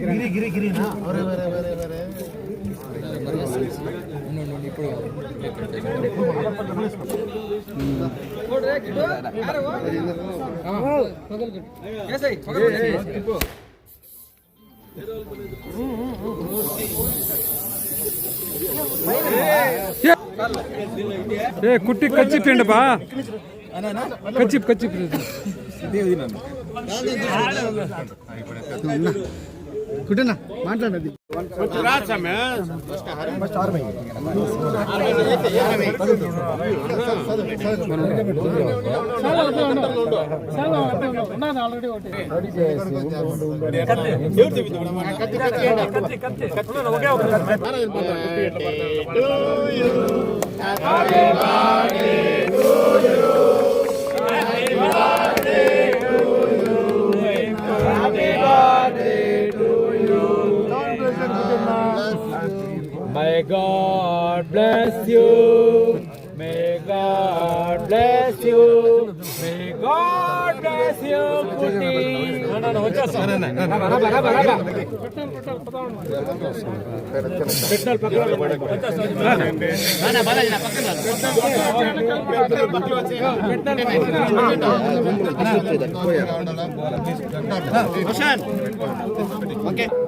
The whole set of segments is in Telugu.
ಗಿರಿ ಗಿರಿ ಗಿರಿನಾ ಅವರೇ ಬೇರೆ ಬೇರೆ ಬೇರೆ ఏ కుట్టి కచ్చి కచ్చి కుటనా మాట్లాడండి May bless you. May God bless you. May God bless you. కుట్టి. రాబా, రాబా, రాబా. పెట్టాలి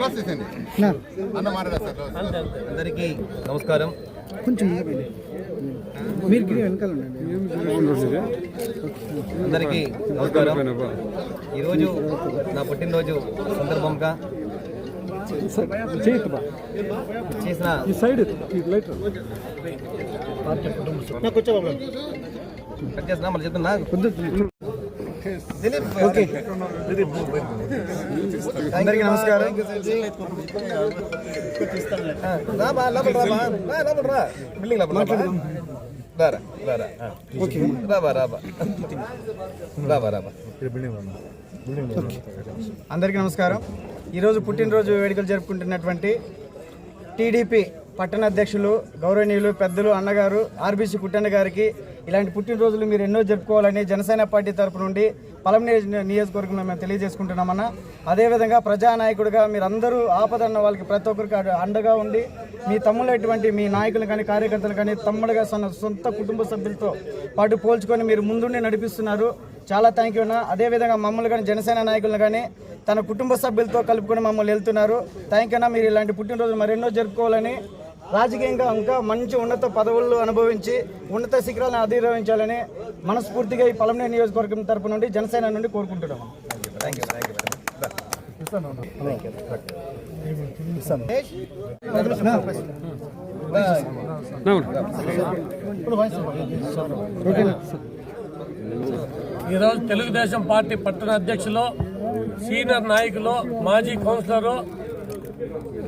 క్లోజ్ చేసేయండి. అన్న మాట్లాడేస్తారు అందరికీ నమస్కారం. కొంచెం మీరు గిరి వెనకాల ఉండండి. అందరికీ నమస్కారం. ఈరోజు నా పుట్టినరోజు సందర్భంగా. చేసిన ఈ సైడ్ ఈ లైట్ కట్ చేసిన మళ్ళీ చెప్తున్నా? ఓకే అందరికీ నమస్కారం. బిల్డింగ్. రారా, రారా. ఆ. రాబా, రాబా. రాబా, రాబా. అందరికీ నమస్కారం ఈరోజు పుట్టినరోజు వేడుకలు జరుపుకుంటున్నటువంటి టీడీపీ పట్టణ అధ్యక్షులు గౌరవనీయులు పెద్దలు అన్నగారు ఆర్బీసీ పుట్టన్న గారికి ఇలాంటి పుట్టినరోజులు మీరు ఎన్నో జరుపుకోవాలని జనసేన పార్టీ తరపు నుండి పలం నియోజకవర్గంలో మేము తెలియజేసుకుంటున్నామన్న. అదేవిధంగా ప్రజానాయకుడిగా మీరు అందరూ ఆపదన్న వాళ్ళకి ప్రతి ఒక్కరికి అండగా ఉండి మీ తమ్ముళ్ళటువంటి మీ నాయకులు కానీ కార్యకర్తలు కానీ తమ్ముడుగా సొంత కుటుంబ సభ్యులతో పాటు పోల్చుకొని మీరు ముందుండి నడిపిస్తున్నారు. చాలా థ్యాంక్ యూ అన్న. అదేవిధంగా మమ్మల్ని కానీ జనసేన నాయకులను కానీ తన కుటుంబ సభ్యులతో కలుపుకొని మమ్మల్ని వెళ్తున్నారు. థ్యాంక్ యూ అన్న. మీరు ఇలాంటి పుట్టినరోజు మరెన్నో జరుపుకోవాలని రాజకీయంగా ఇంకా మంచి ఉన్నత పదవులు అనుభవించి ఉన్నత శిఖరాలను అధిరోహించాలని మనస్ఫూర్తిగా ఈ పలమనే నియోజకవర్గం తరపు నుండి జనసేన నుండి కోరుకుంటున్నాము ఈరోజు తెలుగుదేశం పార్టీ పట్టణ అధ్యక్షులు సీనియర్ నాయకులు మాజీ కౌన్సిలరు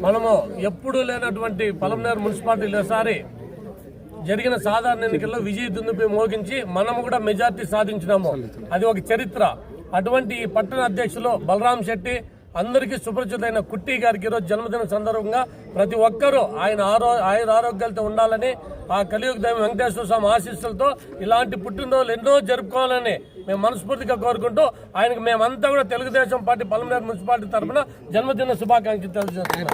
మనము ఎప్పుడూ లేనటువంటి పలంనేరు మున్సిపాలిటీలో ఈసారి జరిగిన సాధారణ ఎన్నికల్లో విజయ దుందుపై మోగించి మనము కూడా మెజార్టీ సాధించినాము. అది ఒక చరిత్ర. అటువంటి ఈ పట్టణ అధ్యక్షులు బలరాం శెట్టి అందరికీ సుపరిచితమైన కుట్టి గారికి ఈరోజు జన్మదిన సందర్భంగా ప్రతి ఒక్కరూ ఆయన ఆరో ఆయన ఆరోగ్యాలతో ఉండాలని ఆ కలియుగ దైవం వెంకటేశ్వర స్వామి ఆశీస్సులతో ఇలాంటి పుట్టినరోజులు ఎన్నో జరుపుకోవాలని మేము మనస్ఫూర్తిగా కోరుకుంటూ ఆయనకు మేమంతా కూడా తెలుగుదేశం పార్టీ పలమనేరు మున్సిపాలిటీ తరఫున జన్మదిన శుభాకాంక్షలు తెలియజేస్తున్నాం.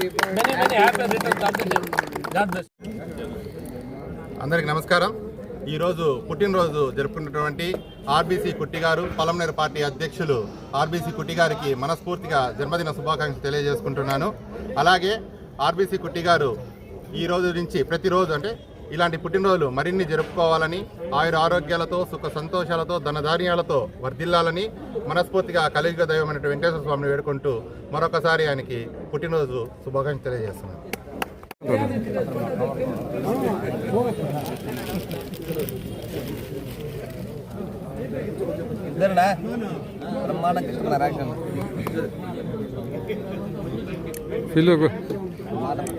అందరికి నమస్కారం. ఈరోజు పుట్టినరోజు జరుపుకున్నటువంటి ఆర్బీసీ కుట్టి గారు పలంనేరు పార్టీ అధ్యక్షులు ఆర్బీసీ కుట్టి గారికి మనస్ఫూర్తిగా జన్మదిన శుభాకాంక్షలు తెలియజేసుకుంటున్నాను. అలాగే ఆర్బీసీ కుట్టి గారు ఈ రోజు నుంచి ప్రతిరోజు అంటే ఇలాంటి పుట్టినరోజులు మరిన్ని జరుపుకోవాలని ఆయుర ఆరోగ్యాలతో సుఖ సంతోషాలతో ధనధాన్యాలతో వర్ధిల్లాలని మనస్ఫూర్తిగా కలియుగ దైవం అనే వెంకటేశ్వర స్వామిని వేడుకుంటూ మరొకసారి ఆయనకి పుట్టినరోజు శుభాకాంక్షలు తెలియజేస్తున్నాను. ఇస్తున్నారు యాక్షన్?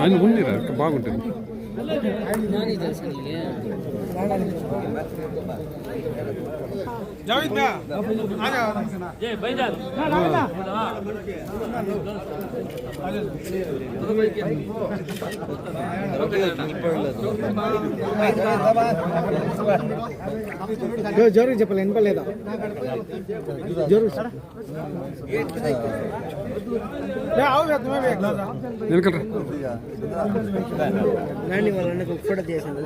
ఆయన ఉండిరా బాగుంటుంది. జోరు చెప్పాలి వినపలేదా జోరు వెనకరా రండి వాళ్ళ ఫోటో తీసాను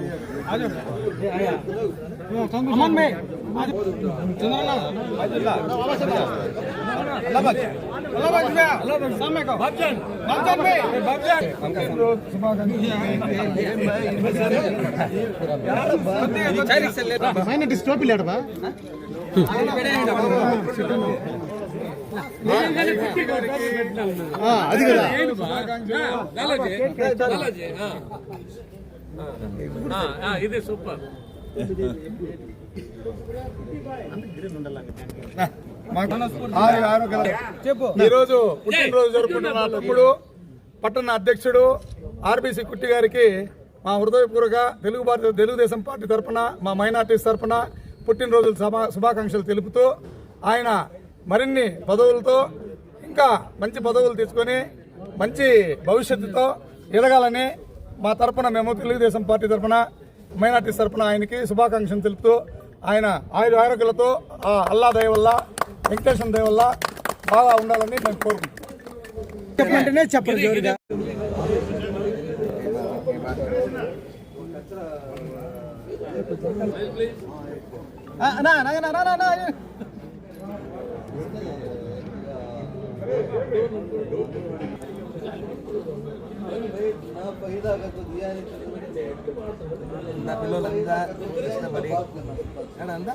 అమన్ డిస్టోపీ లేడబా అది కదా ఇది సూపర్ ఈరోజు పుట్టినరోజు జరుపుకుంటున్న తమ్ముడు పట్టణ అధ్యక్షుడు ఆర్బీసీ కుట్టి గారికి మా హృదయపూర్వక తెలుగు భారత తెలుగుదేశం పార్టీ తరఫున మా మైనార్టీస్ తరఫున పుట్టినరోజు శుభాకాంక్షలు తెలుపుతూ ఆయన మరిన్ని పదవులతో ఇంకా మంచి పదవులు తీసుకొని మంచి భవిష్యత్తుతో ఎదగాలని మా తరపున మేము తెలుగుదేశం పార్టీ తరపున మైనార్టీస్ తరపున ఆయనకి శుభాకాంక్షలు తెలుపుతూ ఆయన ఆయుర ఆరోగ్యాలతో ఆ అల్లా దయ వల్ల వెంకటేశ్వర దయ వల్ల బాగా ఉండాలని మేము కోరుకుంటున్నాం. చెప్పమంటేనే చెప్పండి జోరుగా. నా పిల్లలంతా ఇష్టపడి అందా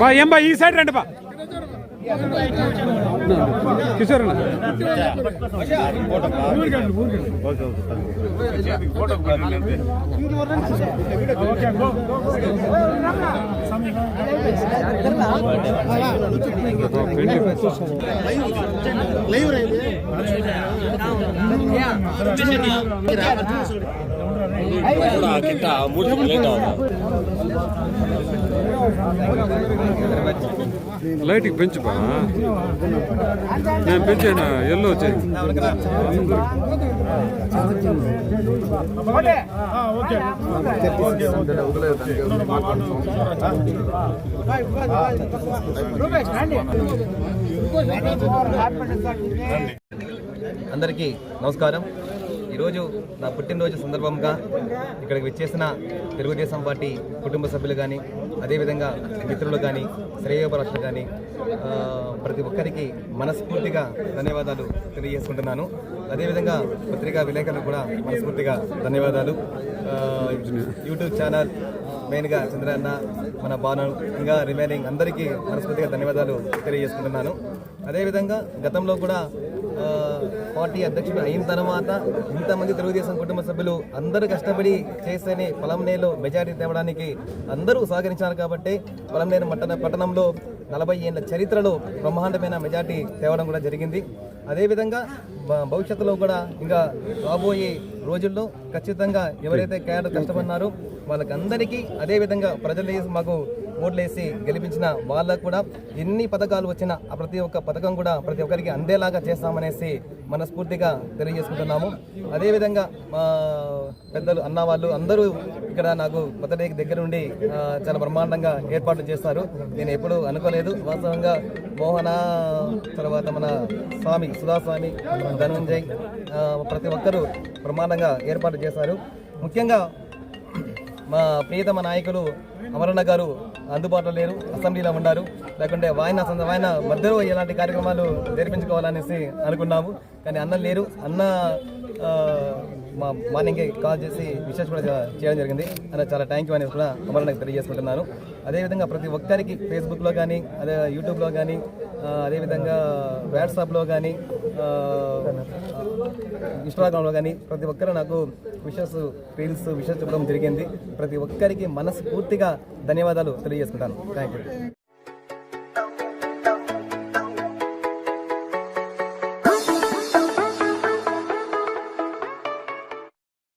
బా ఏం బా ఈ సైడ్ రండి బా కిషోర్ అన్న లైట్కి పెంచు బా. నేను పెంచాను ఎల్లో వచ్చాయి అందరికీ నమస్కారం. ఈరోజు నా పుట్టినరోజు సందర్భంగా ఇక్కడికి వచ్చేసిన తెలుగుదేశం పార్టీ కుటుంబ సభ్యులు కానీ అదేవిధంగా మిత్రులు కానీ శ్రేయోపరక్షలు కానీ ప్రతి ఒక్కరికి మనస్ఫూర్తిగా ధన్యవాదాలు తెలియజేసుకుంటున్నాను. అదేవిధంగా పత్రికా విలేకరులకు కూడా మనస్ఫూర్తిగా ధన్యవాదాలు. యూట్యూబ్ ఛానల్ మెయిన్గా చంద్రన్న మన బాను ఇంకా రిమైనింగ్ అందరికీ మనస్ఫూర్తిగా ధన్యవాదాలు తెలియజేసుకుంటున్నాను. అదేవిధంగా గతంలో కూడా పార్టీ అధ్యక్షుడు అయిన తర్వాత ఇంతమంది తెలుగుదేశం కుటుంబ సభ్యులు అందరూ కష్టపడి చేస్తేనే పొలంనేలో మెజారిటీ తేవడానికి అందరూ సహకరించారు కాబట్టి పొలంనేరు పట్టణ పట్టణంలో నలభై ఏళ్ళ చరిత్రలో బ్రహ్మాండమైన మెజార్టీ తేవడం కూడా జరిగింది. అదేవిధంగా భవిష్యత్తులో కూడా ఇంకా రాబోయే రోజుల్లో ఖచ్చితంగా ఎవరైతే క్యాడర్ కష్టపడినారో వాళ్ళకందరికీ అదేవిధంగా ప్రజలు మాకు ఓట్లేసి గెలిపించిన వాళ్ళకు కూడా ఎన్ని పథకాలు వచ్చినా ప్రతి ఒక్క పథకం కూడా ప్రతి ఒక్కరికి అందేలాగా చేస్తామనేసి మనస్ఫూర్తిగా తెలియజేసుకుంటున్నాము. అదేవిధంగా మా పెద్దలు అన్న వాళ్ళు అందరూ ఇక్కడ నాకు బర్త్డేకి దగ్గర నుండి చాలా బ్రహ్మాండంగా ఏర్పాట్లు చేస్తారు. నేను ఎప్పుడు అనుకోలేదు. వాస్తవంగా మోహన తర్వాత మన స్వామి సుధాస్వామి ధనంజయ్ ప్రతి ఒక్కరూ బ్రహ్మాండంగా ఏర్పాటు చేశారు. ముఖ్యంగా మా ప్రియతమ నాయకులు అమరణ గారు అందుబాటులో లేరు అసెంబ్లీలో ఉన్నారు లేకుంటే వాయన వాయిన వాయన మధ్యలో ఇలాంటి కార్యక్రమాలు జరిపించుకోవాలనేసి అనుకున్నాము. కానీ అన్న లేరు. అన్న మా మార్నింగే కాల్ చేసి విశేష కూడా చేయడం జరిగింది. అన్న చాలా థ్యాంక్ యూ అనేసి కూడా అమరన్నకు తెలియజేసుకుంటున్నాను. అదేవిధంగా ప్రతి ఒక్కరికి ఫేస్బుక్లో కానీ అదే యూట్యూబ్లో కానీ అదేవిధంగా వాట్సాప్లో కానీ ఇన్స్టాగ్రామ్లో కానీ ప్రతి ఒక్కరు నాకు విషెస్ రీల్స్ విషెస్ చెప్పడం జరిగింది. ప్రతి ఒక్కరికి మనస్ఫూర్తిగా ధన్యవాదాలు తెలియజేసుకుంటాను. Thank you